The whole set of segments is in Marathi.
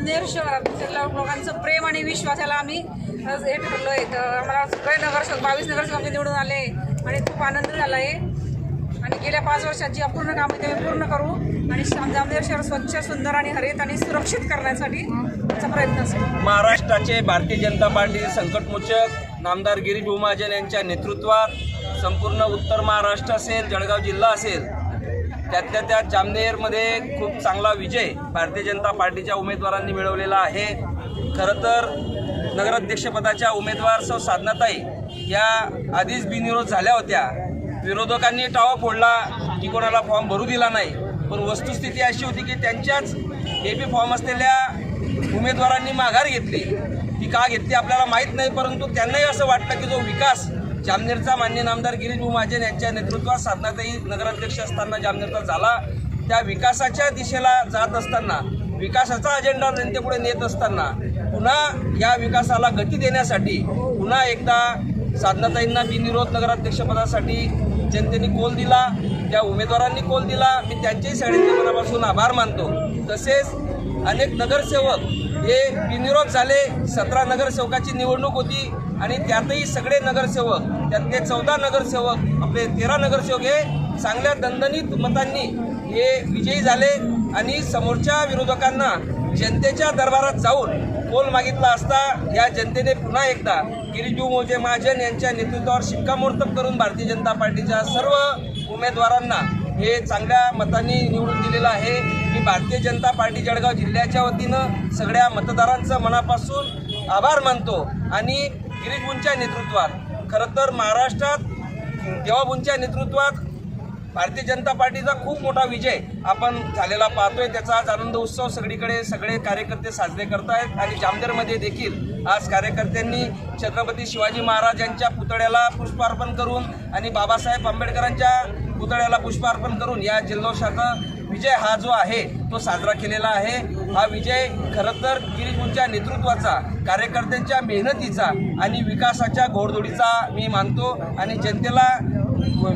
जामनेर शहरातल्या लोकांचं प्रेम आणि विश्वास याला आम्ही हे ठरलो आहे तर आम्हाला सगळे नगरसेवक बावीस नगरसेवक आम्ही निवडून आले आणि खूप आनंद झाला आहे आणि गेल्या पाच वर्षात जी अपूर्ण कामं ते पूर्ण करू आणि जामनेर शहर स्वच्छ सुंदर आणि हरित आणि सुरक्षित करण्यासाठी त्याचा प्रयत्न असेल. महाराष्ट्राचे भारतीय जनता पार्टी संकटमोचक नामदार गिरीश महाजन यांच्या नेतृत्वात संपूर्ण उत्तर महाराष्ट्र असेल जळगाव जिल्हा असेल त्यातल्या त्यात जामनेरमध्ये खूप चांगला विजय भारतीय जनता पार्टीच्या उमेदवारांनी मिळवलेला आहे. खरं तर नगराध्यक्षपदाच्या उमेदवार सौ साधनाताई या आधीच बिनविरोध झाल्या होत्या. विरोधकांनी टावा फोडला की कोणाला फॉर्म भरू दिला नाही. पण वस्तुस्थिती अशी होती की त्यांच्याच ए पी फॉर्म असलेल्या उमेदवारांनी माघार घेतली. ती का घेतली आपल्याला माहीत नाही परंतु त्यांनाही असं वाटतं की जो विकास जामनेरचा मान्य नामदार गिरीश महाजन यांच्या नेतृत्वात साधनाताई नगराध्यक्ष असताना जामनेरचा झाला. त्या विकासाच्या दिशेला जात असताना विकासाचा अजेंडा जनतेपुढे नेत असताना पुन्हा या विकासाला गती देण्यासाठी पुन्हा एकदा साधनाताईंना बिनविरोध नगराध्यक्षपदासाठी जनतेने कोल दिला त्या उमेदवारांनी कोल दिला. मी त्यांच्याही शाळेच्या मनापासून आभार मानतो. तसेच अनेक नगरसेवक हे बिनविरोध झाले. सतरा नगरसेवकाची निवडणूक होती. आणि त्यातही सगळे नगरसेवक त्यातले चौदा नगरसेवक आपले तेरा नगरसेवक हे चांगल्या दणदणीत मतांनी हे विजयी झाले आणि समोरच्या विरोधकांना जनतेच्या दरबारात जाऊन कोल मागितला असता या जनतेने पुन्हा एकदा गिरिजू मोजे महाजन यांच्या नेतृत्वावर शिक्कामोर्तब करून भारतीय जनता पार्टीच्या सर्व उमेदवारांना हे चांगल्या मतांनी निवडून दिलेलं आहे. मी भारतीय जनता पार्टी जळगाव जिल्ह्याच्या वतीनं सगळ्या मतदारांचं मनापासून आभार मानतो आणि गिरीश नेतृत्वात. खरं तर महाराष्ट्रात देवाबुंच्या नेतृत्वात भारतीय जनता पार्टीचा खूप मोठा विजय आपण झालेला पाहतोय. त्याचा आज आनंद उत्सव सगळीकडे सगळे कार्यकर्ते साजरे करतायत आणि जामनेरमध्ये देखील आज कार्यकर्त्यांनी छत्रपती शिवाजी महाराज यांच्या पुतळ्याला पुष्पार्पण करून आणि बाबासाहेब आंबेडकरांच्या पुतळ्याला पुष्पार्पण करून या जल्लोषाचा विजय हा जो आहे तो साजरा केलेला आहे. हा विजय खरं तर गिरीशूंच्या नेतृत्वाचा कार्यकर्त्यांच्या मेहनतीचा आणि विकासाच्या घोडदोडीचा मी मानतो. आणि जनतेला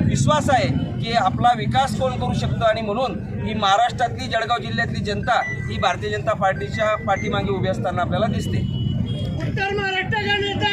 विश्वास आहे की आपला विकास कोण करू शकतं? आणि म्हणून ही महाराष्ट्रातली जळगाव जिल्ह्यातली जनता ही भारतीय जनता पार्टीच्या पाठीमागे उभी असताना आपल्याला दिसते. उत्तर नेता?